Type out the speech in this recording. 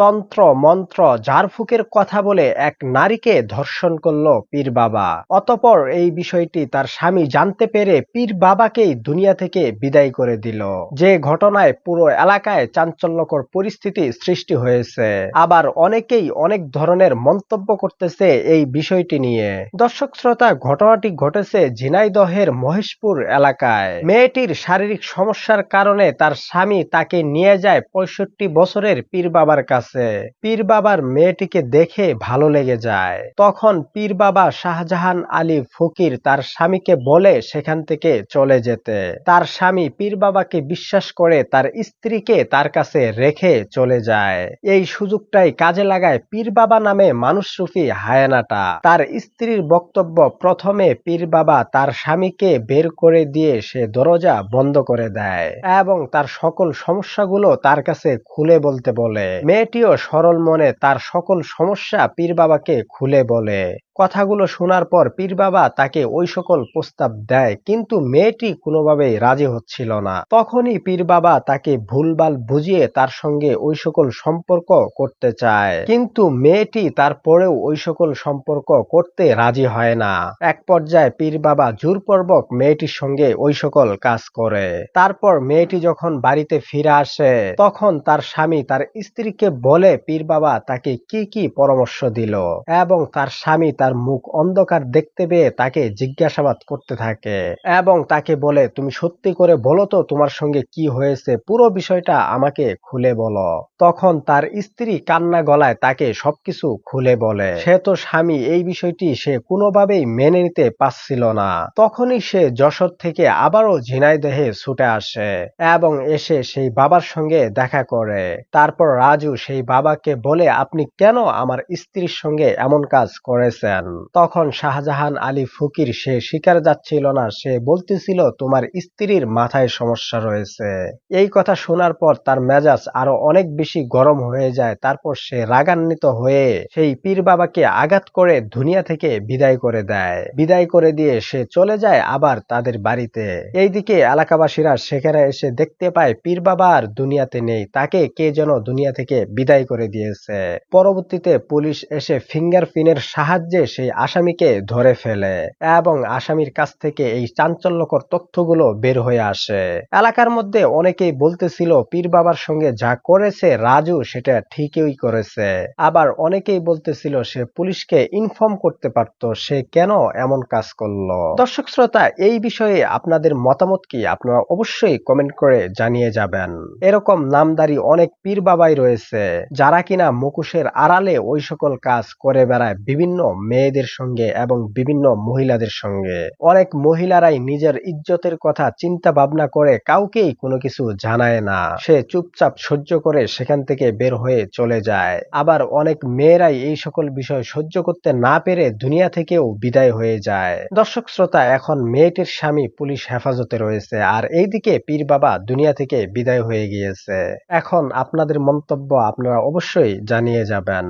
তন্ত্র, মন্ত্র, ঝাড়ফুঁকের কথা বলে এক নারীকে ধর্ষণ করল পীর বাবা। অতপর এই বিষয়টি তার স্বামী জানতে পেরে পীর বাবাকেই দুনিয়া থেকে বিদায় করে দিল। যে ঘটনায় পুরো এলাকায় চাঞ্চল্যকর পরিস্থিতি সৃষ্টি হয়েছে। আবার অনেকেই অনেক ধরনের মন্তব্য করতেছে এই বিষয়টি নিয়ে। দর্শক শ্রোতা, ঘটনাটি ঘটেছে ঝিনাইদহের মহেশপুর এলাকায়। মেয়েটির শারীরিক সমস্যার কারণে তার স্বামী তাকে নিয়ে যায় পঁয়ষট্টি বছরের পীর বাবার কাছে। পীর বাবার মেয়েটিকে দেখে ভালো লেগে যায়। তখন পীর বাবা শাহজাহান আলী ফকির তার স্বামীকে বলে সেখান থেকে চলে যেতে। তার স্বামী পীর বাবাকে বিশ্বাস করে তার স্ত্রীকে তার কাছে রেখে চলে যায়। এই সুযোগটাই কাজে লাগায় পীর বাবা নামে মানুষরূপী হায়ানাটা। তার স্ত্রীর বক্তব্য প্রথমে পীর বাবা তার স্বামীকে বের করে দিয়ে সে দরজা বন্ধ করে দেয় এবং তার সকল সমস্যাগুলো তার কাছে খুলে বলতে বলে। মেয়েটিও সরল মনে তার সকল সমস্যা পীর বাবাকে খুলে বলে। কথাগুলো শোনার পর পীর বাবা তাকে ওই সকল প্রস্তাব দেয়, কিন্তু মেয়েটি কোনোভাবেই রাজি হচ্ছিল না। তখনই পীর বাবা তাকে ভুলভাল বুঝিয়ে তার সঙ্গে ওই সকল সম্পর্ক করতে চায়, কিন্তু মেয়েটি তারপরেও ওই সকল সম্পর্ক করতে রাজি হয় না। এক পর্যায়ে পীর বাবা জোরপূর্বক মেয়েটির সঙ্গে ওই সকল কাজ করে। তারপর মেয়েটি যখন বাড়িতে ফিরে আসে, তখন তার স্বামী তার স্ত্রীকে বলে পীর বাবা তাকে কি কি পরামর্শ দিল এবং তার স্বামী তার মুখ অন্ধকার দেখতে পেয়ে তাকে জিজ্ঞাসাবাদ করতে থাকে এবং তাকে বলে, তুমি সত্যি করে বলো তো তোমার সঙ্গে কি হয়েছে? পুরো বিষয়টা আমাকে খুলে বলো। তখন তার স্ত্রী কান্না গলায় তাকে সবকিছু খুলে বলে। সে তো স্বামী, এই বিষয়টি সে কোনোভাবেই মেনে নিতে পারছিল না। তখনই সে যশোর থেকে আবারও ঝিনাইদহে ছুটে আসে এবং এসে সেই বাবার সঙ্গে দেখা করে। তারপর রাজু সেই বাবাকে বলে, আপনি কেন আমার স্ত্রীর সঙ্গে এমন কাজ করেছেন? তখন শাহজাহান আলী ফকির সে স্বীকার যাচ্ছিল না, সে বলতেছিল, তোমার স্ত্রীর মাথায় সমস্যা রয়েছে। এই কথা শোনার পর তার মেজাজ আরও অনেক বেশি গরম হয়ে যায়। তারপর সে রাগান্বিত হয়ে সেই পীর বাবাকে আঘাত করে দুনিয়া থেকে বিদায় করে দেয়। বিদায় করে দিয়ে সে চলে যায় আবার তাদের বাড়িতে। এইদিকে এলাকাবাসীরা সেখানে এসে দেখতে পায়, পীর বাবা আর দুনিয়াতে নেই। তাকে কে যেন দুনিয়া থেকে বিদায় করে দিয়েছে। পরবর্তীতে পুলিশ এসে ফিঙ্গার ফিঙ্গারপ্রিন্টের সাহায্যে সেই আসামিকে ধরে ফেলে এবং আসামির কাছ থেকে এই চাঞ্চল্যকর তথ্যগুলো বের হয়ে আসে। এলাকার মধ্যে অনেকেই বলতেছিল, পীর বাবার সঙ্গে যা করেছে রাজু, সেটা ঠিকই করেছে। আবার অনেকেই বলতেছিল, সে পুলিশকে ইনফর্ম করতে পারত, সে কেন এমন কাজ করল? দর্শক শ্রোতা, এই বিষয়ে আপনাদের মতামত কি? আপনারা অবশ্যই কমেন্ট করে জানিয়ে যাবেন। এরকম নামদারি অনেক পীর বাবাই রয়েছে, যারা কিনা মুখোশের আড়ালে ওই সকল কাজ করে বেড়ায় বিভিন্ন মেয়েদের সঙ্গে এবং বিভিন্ন মহিলাদের সঙ্গে। অনেক মহিলারাই নিজের ইজ্জতের কথা চিন্তা ভাবনা করে কাউকেই কোনো কিছু জানায় না। সে চুপচাপ সহ্য করে সেখান থেকে বের হয়ে চলে যায়। আবার অনেক মেয়েরাই এই সকল বিষয় সহ্য করতে না পেরে দুনিয়া থেকেও বিদায় হয়ে যায়। দর্শক শ্রোতা, এখন মেয়েটির স্বামী পুলিশ হেফাজতে রয়েছে আর এইদিকে পীর বাবা দুনিয়া থেকে বিদায় হয়ে গিয়েছে। এখন আপনাদের মন্তব্য আপনারা অবশ্যই জানিয়ে যাবেন।